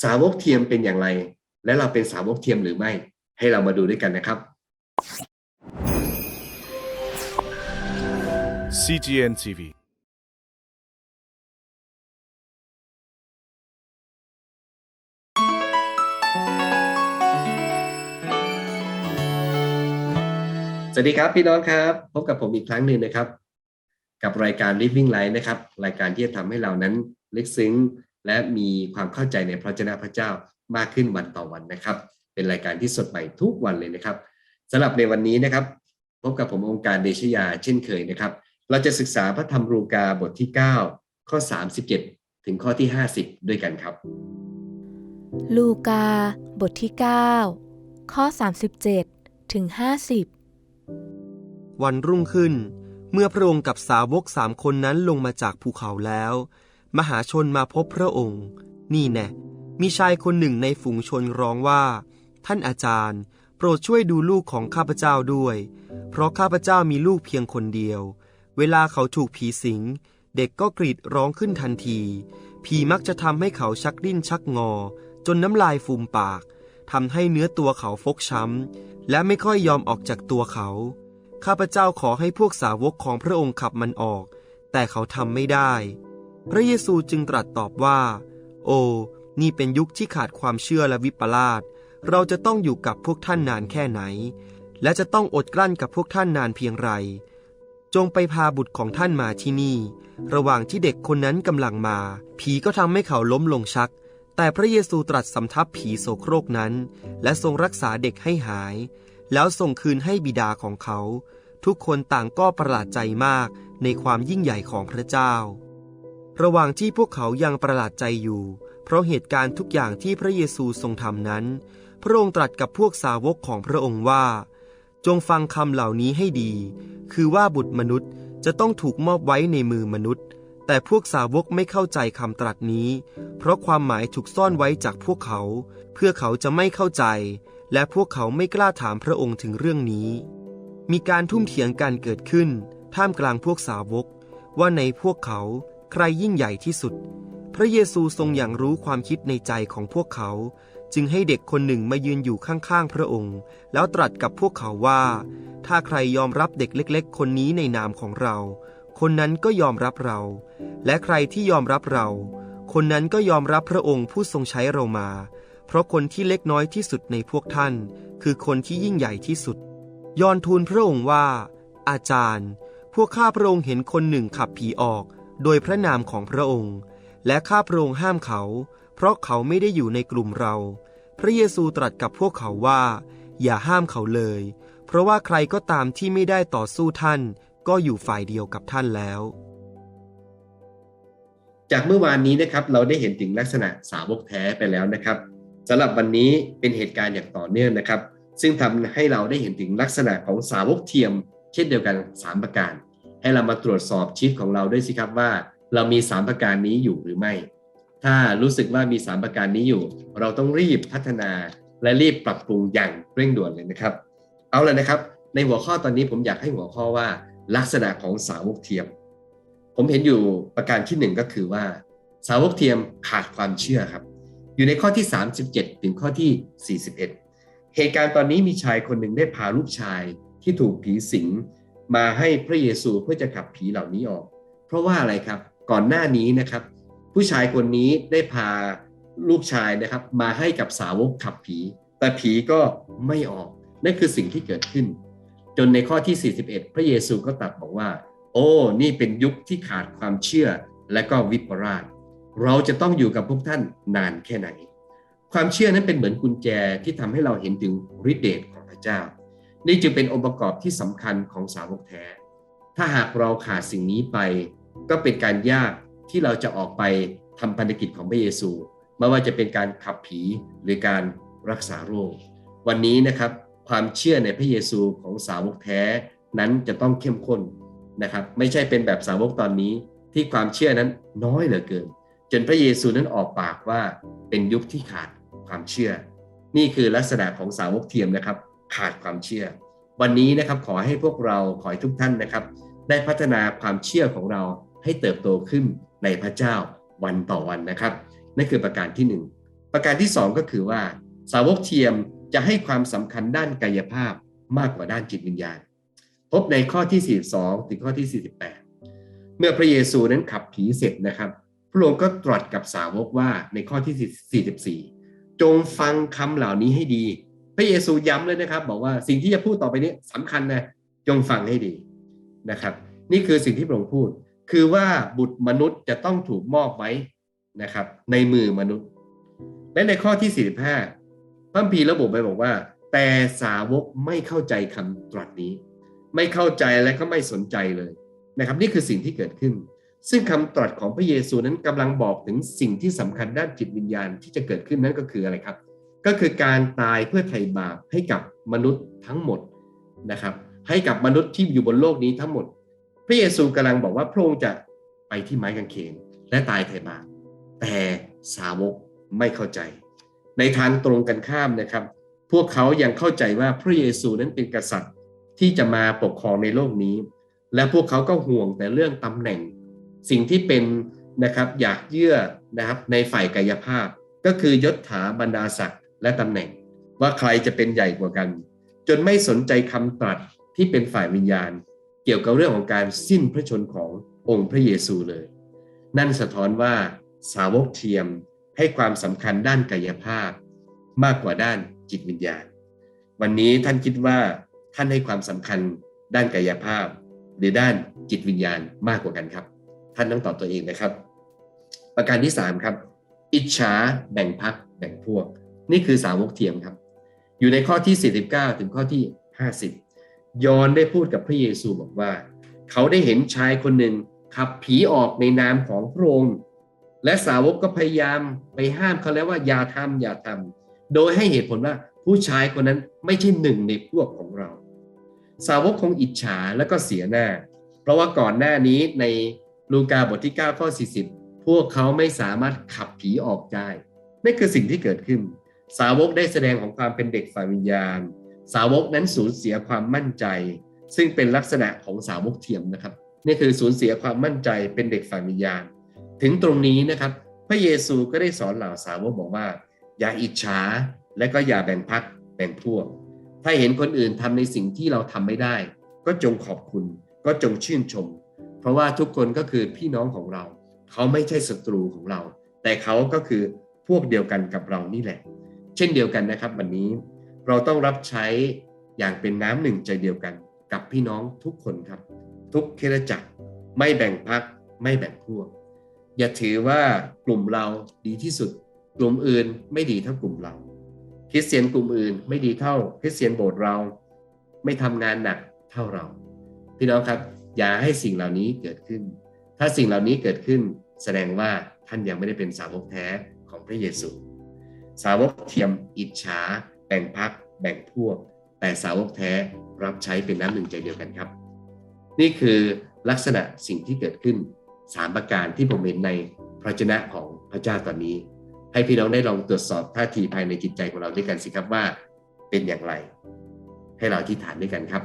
สาวกเทียมเป็นอย่างไร และเราเป็นสาวกเทียมหรือไม่ ให้เรามาดูด้วยกันนะครับ CGN TV. สวัสดีครับพี่น้องครับ พบกับผมอีกครั้งหนึ่งนะครับ กับรายการ Living Life นะครับ รายการที่จะทำให้เรานั้นลึกซึ้ง และมีความเข้าใจในพระเจ้าพระเจ้ามากขึ้นวันต่อวันนะครับ เป็นรายการที่สดใหม่ทุกวันเลยนะครับสำหรับในวันนี้นะครับ พบกับผมองค์การเดชยาเช่นเคยนะครับ เราจะศึกษาพระธรรมรูกาบทที่ 9 ข้อ 37 ถึงข้อที่ 50 ด้วยกันครับ ลูกา บทที่ 9 ข้อ 37 ถึง 50 วันรุ่งขึ้น เมื่อพระองค์กับสาวกสามคนนั้นลงมาจากภูเขาแล้ว มหาชนมาพบพระองค์ นี่แน่มีชายคนหนึ่งในฝูงชนร้องว่า ท่านอาจารย์ โปรดช่วยดูลูกของข้าพเจ้าด้วย เพราะข้าพเจ้ามีลูกเพียงคนเดียว เวลาเขาถูกผีสิง เด็กก็กรีดร้องขึ้นทันที ผีมักจะทำให้เขาชักดิ้นชักงอ จนน้ำลายฟูมปากทำให้เนื้อตัวเขาฟกช้ำ และไม่ค่อยยอมออกจากตัวเขา ข้าพเจ้าขอให้พวกสาวกของพระองค์ขับมันออก แต่เขาทำไม่ได้ พระเยซูจึงตรัสตอบว่า โอ้ นี่เป็นยุคที่ขาดความเชื่อและวิปลาส เราจะต้องอยู่กับพวกท่านนานแค่ไหน และจะต้องอดกลั้นกับพวกท่านนานเพียงไร จงไปพาบุตรของท่านมาที่นี่ ระหว่างที่เด็กคนนั้นกำลังมา ผีก็ทำให้เขาล้มลงชัก แต่พระเยซูตรัสสำทับผีโสโครกนั้น และทรงรักษาเด็กให้หาย แล้วส่งคืนให้บิดาของเขา ทุกคนต่างก็ประหลาดใจมากในความยิ่งใหญ่ของพระเจ้า ระหว่างที่พวกเขายังประหลาดใจอยู่ เพราะเหตุการณ์ทุกอย่างที่พระเยซูทรงทำนั้น พระองค์ตรัสกับพวกสาวกของพระองค์ว่า จงฟังคำเหล่านี้ให้ดี คือว่าบุตรมนุษย์จะต้องถูกมอบไว้ในมือมนุษย์ แต่พวกสาวกไม่เข้าใจคำตรัสนี้ เพราะความหมายถูกซ่อนไว้จากพวกเขา เพื่อเขาจะไม่เข้าใจ และพวกเขาไม่กล้าถามพระองค์ถึงเรื่องนี้ มีการทุ่มเถียงกันเกิดขึ้น ท่ามกลางพวกสาวก ว่าในพวกเขา ใครยิ่งใหญ่ที่สุด พระเยซูทรงอย่างรู้ความคิดในใจของพวกเขา จึงให้เด็กคนหนึ่งมายืนอยู่ข้างๆพระองค์ แล้วตรัสกับพวกเขาว่า ถ้าใครยอมรับเด็กเล็ก ๆ คนนี้ในนามของเรา คนนั้นก็ยอมรับเรา และใครที่ยอมรับเรา คนนั้นก็ยอมรับพระองค์ผู้ทรงใช้เรามา เพราะคนที่เล็กน้อยที่สุดในพวกท่าน คือคนที่ยิ่งใหญ่ที่สุด ยอนทูลพระองค์ว่า อาจารย์ พวกข้าพระองค์เห็นคนหนึ่งขับผีออก โดยพระนามของพระองค์ และข้าพระองค์ห้ามเขา เพราะเขาไม่ได้อยู่ในกลุ่มเรา พระเยซูตรัสกับพวกเขาว่า อย่าห้ามเขาเลย เพราะว่าใครก็ตามที่ไม่ได้ต่อสู้ท่าน ก็อยู่ฝ่ายเดียวกับท่านแล้ว จากเมื่อวานนี้นะครับเราได้เห็นถึงลักษณะสาวกแท้ไปแล้วนะครับสำหรับวันนี้เป็นเหตุการณ์อย่างต่อเนื่องนะครับ ซึ่งทำให้เราได้เห็นถึงลักษณะของสาวกเทียม เช่นเดียวกัน 3 ประการ ให้เรามาตรวจสอบชีวิตของเราด้วยสิครับว่า เรามี 3 ประการนี้อยู่หรือไม่ ถ้ารู้สึกว่ามี 3 ประการนี้อยู่ เราต้องรีบพัฒนาและรีบปรับปรุงอย่างเร่งด่วนเลยนะครับ เอาเลยนะครับ ในหัวข้อตอนนี้ผมอยากให้หัวข้อว่า ลักษณะของสาวกเทียม ผมเห็นอยู่ประการที่หนึ่งก็คือว่า สาวกเทียมขาดความเชื่อครับ อยู่ในข้อที่ 37 ถึงข้อที่ 41 เหตุการณ์ตอนนี้มีชายคนหนึ่งได้พาลูกชายที่ถูกผีสิง มาให้พระเยซูเพื่อจะขับผีเหล่านี้ออก เพราะว่าอะไรครับก่อนหน้านี้นะครับ ผู้ชายคนนี้ได้พาลูกชายนะครับ มาให้กับสาวกขับผี แต่ผีก็ไม่ออก นั่นคือสิ่งที่เกิดขึ้น จนในข้อที่ 41 พระเยซูก็ตรัสบอกว่า โอ้ นี่เป็นยุคที่ขาดความเชื่อและก็วิปลาสเราจะต้องอยู่กับพวกท่านนานแค่ไหน ความเชื่อนั้นเป็นเหมือนกุญแจที่ทำให้เราเห็นถึงฤทธิเดชของพระเจ้า นี่จึงเป็นองค์ประกอบที่สำคัญของสาวกแท้ ถ้าหากเราขาดสิ่งนี้ไป ก็เป็นการยากที่เราจะออกไปทำพันธกิจของพระเยซู ไม่ว่าจะเป็นการขับผีหรือการรักษาโรค วันนี้นะครับความเชื่อในพระเยซูของสาวกแท้นั้นจะต้องเข้มข้นนะครับไม่ใช่เป็นแบบสาวกตอนนี้ที่ความเชื่อนั้นน้อยเหลือเกิน จนพระเยซูนั้นออกปากว่าเป็นยุคที่ขาดความเชื่อ นี่คือลักษณะของสาวกเทียมนะครับ ขาดความเชื่อ วันนี้นะครับขอให้พวกเราขอให้ทุกท่านนะครับ ได้พัฒนาความเชื่อของเราให้เติบโตขึ้นในพระเจ้าวันต่อวันนะครับนั่นคือประการที่หนึ่งประการที่สองก็คือว่า สาวกเทียมจะให้ความสำคัญด้านกายภาพมากกว่าด้านจิตวิญญาณ พบในข้อที่ 42 ถึงข้อที่ 48 เมื่อพระเยซูนั้นขับผีเสร็จนะครับ พระองค์ก็ตรัสกับสาวกว่าในข้อที่ 44 จงฟังคำเหล่านี้ให้ดี พระเยซูย้ำเลยนะครับ บอกว่าสิ่งที่จะพูดต่อไปนี้สำคัญนะจงฟังให้ดีนะครับ นี่คือสิ่งที่พระองค์พูด คือว่าบุตรมนุษย์จะต้องถูกมอบไว้นะครับ ในมือมนุษย์ และในข้อที่ 45พระคัมภีร์ระบุไปบอกว่า แต่สาวกไม่เข้าใจคำตรัสนี้ ไม่เข้าใจและก็ไม่สนใจเลยนะครับ นี่คือสิ่งที่เกิดขึ้น ซึ่งคำตรัสของพระเยซูนั้นกำลังบอกถึงสิ่งที่สำคัญด้านจิตวิญญาณที่จะเกิดขึ้นนั่นก็คืออะไรครับ ก็คือการตายเพื่อไถ่บาปให้กับมนุษย์ทั้งหมดนะครับ ให้กับมนุษย์ที่อยู่บนโลกนี้ทั้งหมด พระเยซูกำลังบอกว่าพระองค์จะไปที่ไม้กางเขนและตายไถ่บาปแต่สาวกไม่เข้าใจ ในทางตรงกันข้ามนะครับ พวกเขายังเข้าใจว่าพระเยซูนั้นเป็นกษัตริย์ที่จะมาปกครองในโลกนี้ และพวกเขาก็ห่วงแต่เรื่องตำแหน่ง สิ่งที่เป็นนะครับอยากเยื่อนะครับในฝ่ายกายภาพ ก็คือยศถาบรรดาศักดิ์ และตำแหน่ง ว่าใครจะเป็นใหญ่กว่ากัน จนไม่สนใจคำตรัสที่เป็นฝ่ายวิญญาณ เกี่ยวกับเรื่องของการสิ้นพระชนขององค์พระเยซูเลย นั่นสะท้อนว่าสาวกเทียมให้ความสำคัญด้านกายภาพ มากกว่าด้านจิตวิญญาณ วันนี้ท่านคิดว่าท่านให้ความสำคัญด้านกายภาพ หรือด้านจิตวิญญาณมากกว่ากันครับ ท่านต้องตอบตัวเองนะครับ ประการที่ 3 ครับ อิจฉาแบ่งพักแบ่งพวก นี่คือสาวกเทียมครับ อยู่ในข้อที่ 49 ถึงข้อที่ 50 ยอนได้พูดกับพระเยซูบอกว่า เขาได้เห็นชายคนหนึ่งขับผีออกในนามของพระองค์และสาวกก็พยายามไปห้ามเขาแล้วว่าอย่าทำอย่าทำโดยให้เหตุผลว่าผู้ชายคนนั้นไม่ใช่หนึ่งในพวกของเรา สาวกคงอิจฉาแล้วก็เสียหน้า เพราะว่าก่อนหน้านี้ในลูกาบทที่9ข้อ40 พวกเขาไม่สามารถขับผีออกได้นั่นคือสิ่งที่เกิดขึ้น สาวกได้แสดงของความเป็นเด็กฝ่ายวิญญาณ สาวกนั้นสูญเสียความมั่นใจ ซึ่งเป็นลักษณะของสาวกเทียมนะครับ นี่คือสูญเสียความมั่นใจเป็นเด็กฝ่ายวิญญาณ ถึงตรงนี้นะครับ พระเยซูก็ได้สอนเหล่าสาวกบอกว่า อย่าอิจฉาและก็อย่าแบ่งพักแบ่งพวก ถ้าเห็นคนอื่นทำในสิ่งที่เราทำไม่ได้ ก็จงขอบคุณ ก็จงชื่นชม เพราะว่าทุกคนก็คือพี่น้องของเรา เขาไม่ใช่ศัตรูของเรา แต่เขาก็คือพวกเดียวกันกับเรานี่แหละ เช่นเดียวกันนะครับ วันนี้เราต้องรับใช้อย่างเป็นน้ำหนึ่งใจเดียวกันกับพี่น้องทุกคนครับ ทุกเครจักรไม่แบ่งพักไม่แบ่งพวก อย่าถือว่ากลุ่มเราดีที่สุด กลุ่มอื่นไม่ดีเท่ากลุ่มเราคริสเตียนกลุ่มอื่นไม่ดีเท่าคริสเตียนโบสถ์เรา ไม่ทำงานหนักเท่าเรา พี่น้องครับ อย่าให้สิ่งเหล่านี้เกิดขึ้น ถ้าสิ่งเหล่านี้เกิดขึ้น แสดงว่าท่านยังไม่ได้เป็นสาวกแท้ของพระเยซู สาวกเทียมอิจฉา แบ่งพัก แบ่งพวก แต่สาวกแท้รับใช้เป็นน้ำหนึ่งใจเดียวกันครับ นี่คือลักษณะสิ่งที่เกิดขึ้นสามประการที่ผมเห็นในพระชนะของพระเจ้าตอนนี้ ให้พี่น้องได้ลองตรวจสอบท่าทีภายในจิตใจของเราด้วยกันสิครับว่าเป็นอย่างไร ให้เราอธิษฐานด้วยกันครับ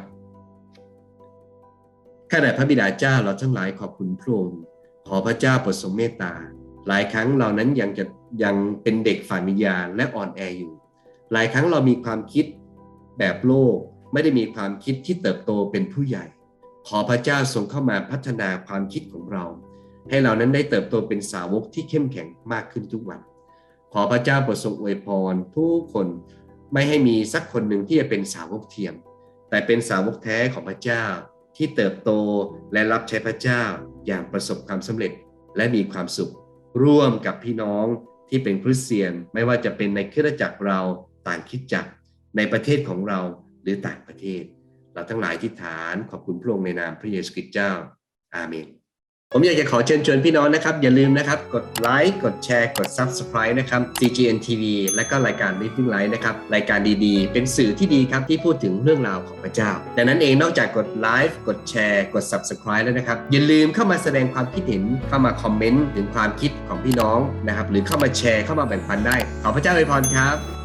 ข้าแต่พระบิดาเจ้าเราทั้งหลายขอบคุณพระองค์ขอพระเจ้าโปรดทรงเมตตา หลายครั้งเรานั้นยังจะยังเป็นเด็กฝ่ายวิญญาณและอ่อนแออยู่ หลายครั้งเรามีความคิดแบบโลกไม่ได้มีความคิดที่เติบโตเป็นผู้ใหญ่ ขอพระเจ้าทรงเข้ามาพัฒนาความคิดของเรา ให้เรานั้นได้เติบโตเป็นสาวกที่เข้มแข็งมากขึ้นทุกวัน ขอพระเจ้าโปรดทรงอวยพรทุกคนไม่ให้มีสักคนหนึ่งที่จะเป็นสาวกเทียม แต่เป็นสาวกแท้ของพระเจ้าที่เติบโตและรับใช้พระเจ้าอย่างประสบความสำเร็จและมีความสุข ร่วมกับพี่น้องที่เป็นคริสเตียน ไม่ว่าจะเป็นในคริสตจักรเราต่างคิดจักรในประเทศของเราหรือต่างประเทศ เราทั้งหลายที่ฐานขอบคุณพระองค์ในนามพระเยซูคริสต์เจ้า อาเมน ผมอยากจะขอเชิญชวนพี่น้องนะครับ อย่าลืมนะครับ กดไลค์กดแชร์กด Subscribe นะครับ CGN TV และก็รายการ Living Life นะครับ รายการดีๆ เป็นสื่อที่ดีครับ ที่พูดถึงเรื่องราวของพระเจ้าดังนั้นเองนอกจากกดไลฟ์กดแชร์กด Subscribe แล้วนะครับ อย่าลืมเข้ามาแสดงความคิดเห็นเข้ามาคอมเมนต์ถึงความคิดของพี่น้องนะครับหรือเข้ามาแชร์เข้ามาแบ่งปันได้ ขอพระเจ้าอวยพรครับ